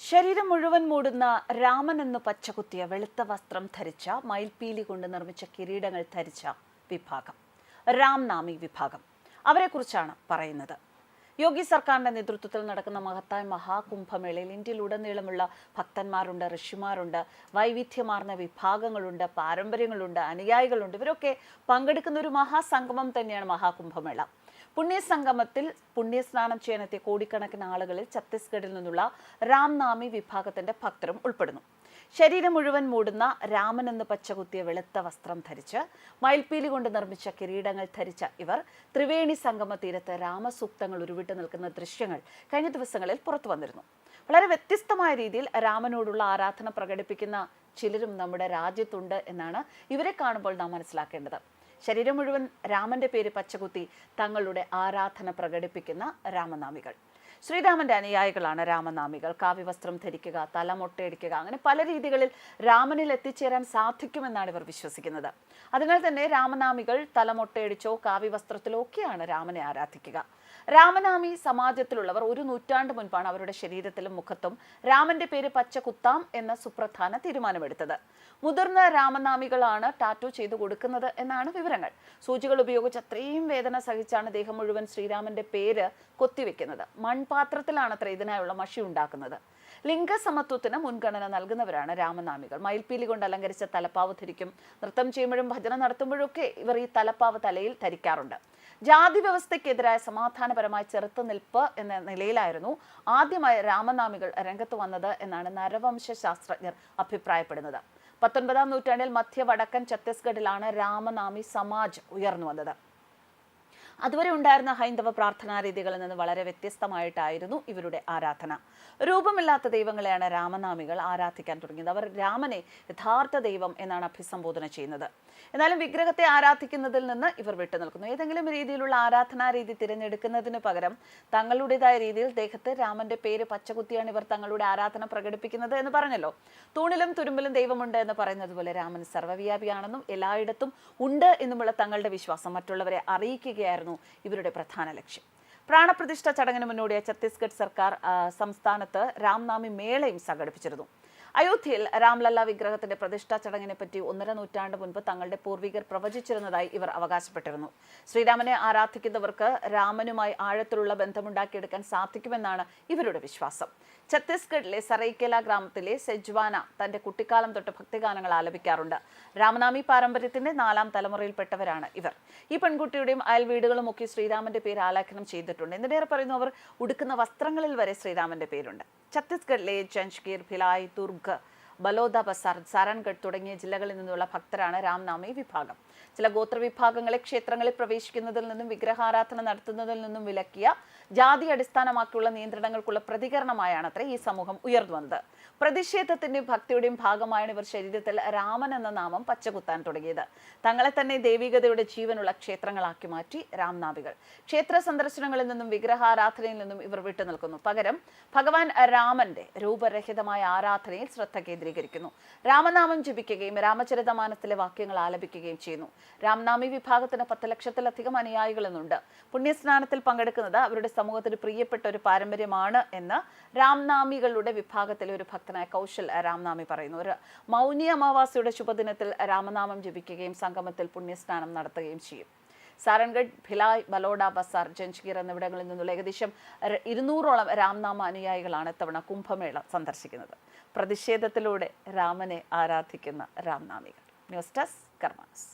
ശരീരം മുഴുവൻ മൂടുന്ന രാമൻ എന്ന് പച്ചകുത്തിയ വെളുത്ത വസ്ത്രം ധരിച്ച മയിൽപീലി കൊണ്ട് നിർമ്മിച്ച കിരീടങ്ങൾ ധരിച്ച വിഭാഗം. രാംനാമി വിഭാഗം. അവരെക്കുറിച്ചാണ് പറയുന്നത്. യോഗി സർക്കാരിന്റെ നേതൃത്വത്തിൽ നടക്കുന്ന മഹത്തായ മഹാകുംഭമേളയിൽ ഇന്ത്യയിലുടനീളമുള്ള ഭക്തന്മാരുണ്ട് ഋഷിമാരുണ്ട് വൈവിധ്യമാർന്ന വിഭാഗങ്ങളുണ്ട് പാരമ്പര്യങ്ങളുണ്ട് അനുയായികളുണ്ട്. ഇവരൊക്കെ പങ്കെടുക്കുന്ന ഒരു മഹാസംഗമം തന്നെയാണ് മഹാകുംഭമേള. പുണ്യസംഗമത്തിൽ പുണ്യസ്നാനം ചെയ്യാനെത്തിയ കോടിക്കണക്കിന് ആളുകളിൽ ഛത്തീസ്ഗഡിൽ നിന്നുള്ള രാംനാമി വിഭാഗത്തിന്റെ ഭക്തരും ഉൾപ്പെടുന്നു. ശരീരം മുഴുവൻ മൂടുന്ന രാമൻ എന്ന് പച്ചകുത്തിയ വെളുത്ത വസ്ത്രം ധരിച്ച് മയിൽപ്പീലി കൊണ്ട് നിർമ്മിച്ച കിരീടങ്ങൾ ധരിച്ച ഇവർ ത്രിവേണി സംഗമ തീരത്ത് രാമസൂക്തങ്ങൾ ഉരുവിട്ട് നിൽക്കുന്ന ദൃശ്യങ്ങൾ കഴിഞ്ഞ ദിവസങ്ങളിൽ പുറത്തു വന്നിരുന്നു. വളരെ വ്യത്യസ്തമായ രീതിയിൽ രാമനോടുള്ള ആരാധന പ്രകടിപ്പിക്കുന്ന ചിലരും നമ്മുടെ രാജ്യത്തുണ്ട് എന്നാണ് ഇവരെ കാണുമ്പോൾ നാം മനസ്സിലാക്കേണ്ടത്. ശരീരം മുഴുവൻ രാമന്റെ പേര് പച്ചകുത്തി തങ്ങളുടെ ആരാധന പ്രകടിപ്പിക്കുന്ന രാമനാമികൾ. ശ്രീരാമന്റെ അനുയായികളാണ് രാമനാമികൾ. കാവ്യവസ്ത്രം ധരിക്കുക തല തലമൊട്ടയടിക്കുക അങ്ങനെ പല രീതികളിൽ രാമനിൽ എത്തിച്ചേരാൻ സാധിക്കുമെന്നാണ് ഇവർ വിശ്വസിക്കുന്നത്. അതിനാൽ തന്നെ രാമനാമികൾ തല തലമൊട്ടയടിച്ചോ കാവ്യവസ്ത്രത്തിലോ ഒക്കെയാണ് രാമനെ ആരാധിക്കുക. രാമനാമി സമാജത്തിലുള്ളവർ ഒരു നൂറ്റാണ്ട് മുൻപാണ് അവരുടെ ശരീരത്തിലും മുഖത്തും രാമന്റെ പേര് പച്ച കുത്താം എന്ന സുപ്രധാന തീരുമാനമെടുത്തത്. മുതിർന്ന രാമനാമികളാണ് ടാറ്റു ചെയ്തു കൊടുക്കുന്നത് എന്നാണ് വിവരങ്ങൾ. സൂചികൾ ഉപയോഗിച്ച് അത്രയും വേദന സഹിച്ചാണ് ദേഹം മുഴുവൻ ശ്രീരാമന്റെ പേര് കൊത്തിവെക്കുന്നത്. മൺപാത്രത്തിലാണ് അത്ര ഇതിനായുള്ള മഷി ഉണ്ടാക്കുന്നത്. ലിംഗസമത്വത്തിന് മുൻഗണന നൽകുന്നവരാണ് രാമനാമികൾ. മയിൽപ്പീലി കൊണ്ട് അലങ്കരിച്ച തലപ്പാവ് ധരിക്കും. നൃത്തം ചെയ്യുമ്പോഴും ഭജന നടത്തുമ്പോഴൊക്കെ ഇവർ ഈ തലപ്പാവ് തലയിൽ ധരിക്കാറുണ്ട്. ജാതി വ്യവസ്ഥയ്ക്കെതിരായ സമാധാനപരമായ ചെറുത്തുനിൽപ്പ് എന്ന നിലയിലായിരുന്നു ആദ്യമായി രാമനാമികൾ രംഗത്ത് വന്നത് എന്നാണ് നരവംശ ശാസ്ത്രജ്ഞർ അഭിപ്രായപ്പെടുന്നത്. പത്തൊൻപതാം നൂറ്റാണ്ടിൽ മധ്യ വടക്കൻ ഛത്തീസ്ഗഡിലാണ് രാമനാമി സമാജ് ഉയർന്നു വന്നത്. അതുവരെ ഉണ്ടായിരുന്ന ഹൈന്ദവ പ്രാർത്ഥനാ രീതികളിൽ നിന്ന് വളരെ വ്യത്യസ്തമായിട്ടായിരുന്നു ഇവരുടെ ആരാധന. രൂപമില്ലാത്ത ദൈവങ്ങളെയാണ് രാമനാമികൾ ആരാധിക്കാൻ തുടങ്ങിയത്. അവർ രാമനെ യഥാർത്ഥ ദൈവം എന്നാണ് അഭിസംബോധന ചെയ്യുന്നത്. എന്നാലും വിഗ്രഹത്തെ ആരാധിക്കുന്നതിൽ നിന്ന് ഇവർ വിട്ടുനിൽക്കുന്നു ഏതെങ്കിലും രീതിയിലുള്ള ആരാധനാ രീതി തിരഞ്ഞെടുക്കുന്നതിന് പകരം തങ്ങളുടേതായ രീതിയിൽ ദേഹത്ത് രാമന്റെ പേര് പച്ചകുത്തിയാണ് ഇവർ തങ്ങളുടെ ആരാധന പ്രകടിപ്പിക്കുന്നത് എന്ന് പറഞ്ഞല്ലോ. തൂണിലും തുരുമ്പിലും ദൈവമുണ്ട് എന്ന് പറയുന്നത് പോലെ രാമൻ സർവവ്യാപിയാണെന്നും എല്ലായിടത്തും ഉണ്ട് എന്നുമുള്ള തങ്ങളുടെ വിശ്വാസം മറ്റുള്ളവരെ അറിയിക്കുകയായിരുന്നു ഇവരുടെ പ്രധാന ലക്ഷ്യം. പ്രാണപ്രതിഷ്ഠ ചടങ്ങിന് മുന്നോടിയായി ഛത്തീസ്ഗഡ് സർക്കാർ സംസ്ഥാനത്ത് രാംനാമി മേളയും സംഘടിപ്പിച്ചിരുന്നു. അയോധ്യയിൽ രാംലല്ല വിഗ്രഹത്തിന്റെ പ്രതിഷ്ഠാ ചടങ്ങിനെ പറ്റി ഒന്നര നൂറ്റാണ്ട് മുൻപ് തങ്ങളുടെ പൂർവികർ പ്രവചിച്ചിരുന്നതായി ഇവർ അവകാശപ്പെട്ടിരുന്നു. ശ്രീരാമനെ ആരാധിക്കുന്നവർക്ക് രാമനുമായി ആഴത്തിലുള്ള ബന്ധമുണ്ടാക്കിയെടുക്കാൻ സാധിക്കുമെന്നാണ് ഇവരുടെ വിശ്വാസം. ഛത്തീസ്ഗഡിലെ സറൈക്കേല ഗ്രാമത്തിലെ സെജ്വാന തന്റെ കുട്ടിക്കാലം തൊട്ട് ഭക്തിഗാനങ്ങൾ ആലപിക്കാറുണ്ട്. രാമനാമി പാരമ്പര്യത്തിന്റെ നാലാം തലമുറയിൽപ്പെട്ടവരാണ് ഇവർ. ഈ പെൺകുട്ടിയുടെയും അയൽ വീടുകളും ഒക്കെ ശ്രീരാമന്റെ പേര് ആലാഖനം ചെയ്തിട്ടുണ്ട്. എന്നിട്ടേറെ പറയുന്നു അവർ ഉടുക്കുന്ന വസ്ത്രങ്ങളിൽ വരെ ശ്രീരാമന്റെ പേരുണ്ട്. ഛത്തീസ്ഗഡിലെ ജഞ്ച്കീർ ഭിലായ് ദുർഗ് человека – ബലോദ ബസാർ സാരൻഗഡ് തുടങ്ങിയ ജില്ലകളിൽ നിന്നുള്ള ഭക്തരാണ് രാംനാമി വിഭാഗം. ചില ഗോത്രവിഭാഗങ്ങളെ ക്ഷേത്രങ്ങളിൽ പ്രവേശിക്കുന്നതിൽ നിന്നും വിഗ്രഹാരാധന നടത്തുന്നതിൽ നിന്നും വിലക്കിയ ജാതി അടിസ്ഥാനമാക്കിയുള്ള നിയന്ത്രണങ്ങൾക്കുള്ള പ്രതികരണമായാണ് അത്ര ഈ സമൂഹം ഉയർന്നു വന്നത് പ്രതിഷേധത്തിന്റെയും ഭക്തിയുടെയും ഭാഗമായാണ് ഇവർ ശരീരത്തിൽ രാമൻ എന്ന നാമം പച്ചകുത്താൻ തുടങ്ങിയത്. തങ്ങളെ തന്നെ ദൈവികതയുടെ ജീവനുള്ള ക്ഷേത്രങ്ങളാക്കി മാറ്റി രാംനാമികൾ. ക്ഷേത്ര സന്ദർശനങ്ങളിൽ നിന്നും വിഗ്രഹാരാധനയിൽ നിന്നും ഇവർ വിട്ടുനിൽക്കുന്നു. പകരം ഭഗവാൻ രാമന്റെ രൂപരഹിതമായ ആരാധനയിൽ ശ്രദ്ധ കേന്ദ്രീകരിക്കുന്നു. രാമനാമം ജപിക്കുകയും രാമചരിതമാനത്തിലെ വാക്യങ്ങൾ ആലപിക്കുകയും ചെയ്യുന്നു. രാംനാമി വിഭാഗത്തിന് പത്ത് ലക്ഷത്തിലധികം അനുയായികളെന്നുണ്ട് പുണ്യസ്നാനത്തിൽ പങ്കെടുക്കുന്നത് അവരുടെ സമൂഹത്തിന് പ്രിയപ്പെട്ട ഒരു പാരമ്പര്യമാണ് എന്ന് രാംനാമികളുടെ വിഭാഗത്തിലെ ഒരു ഭക്തനായ കൗശൽ രാംനാമി പറയുന്നു. ഒരു മൗനി അമാവാസിയുടെ ശുഭദിനത്തിൽ രാമനാമം ജപിക്കുകയും സംഗമത്തിൽ പുണ്യസ്നാനം നടത്തുകയും ചെയ്യും. സാരൻഗഡ് ഭിലായ് ബലോഡ ബസാർ ജഞ്ച്ഗീർ എന്നിവിടങ്ങളിൽ നിന്നുള്ള ഏകദേശം ഇരുന്നൂറോളം രാംനാമ അനുയായികളാണ് ഇത്തവണ കുംഭമേള സന്ദർശിക്കുന്നത്. പ്രതിഷേധത്തിലൂടെ രാമനെ ആരാധിക്കുന്ന രാംനാമികൾ. News desk karmas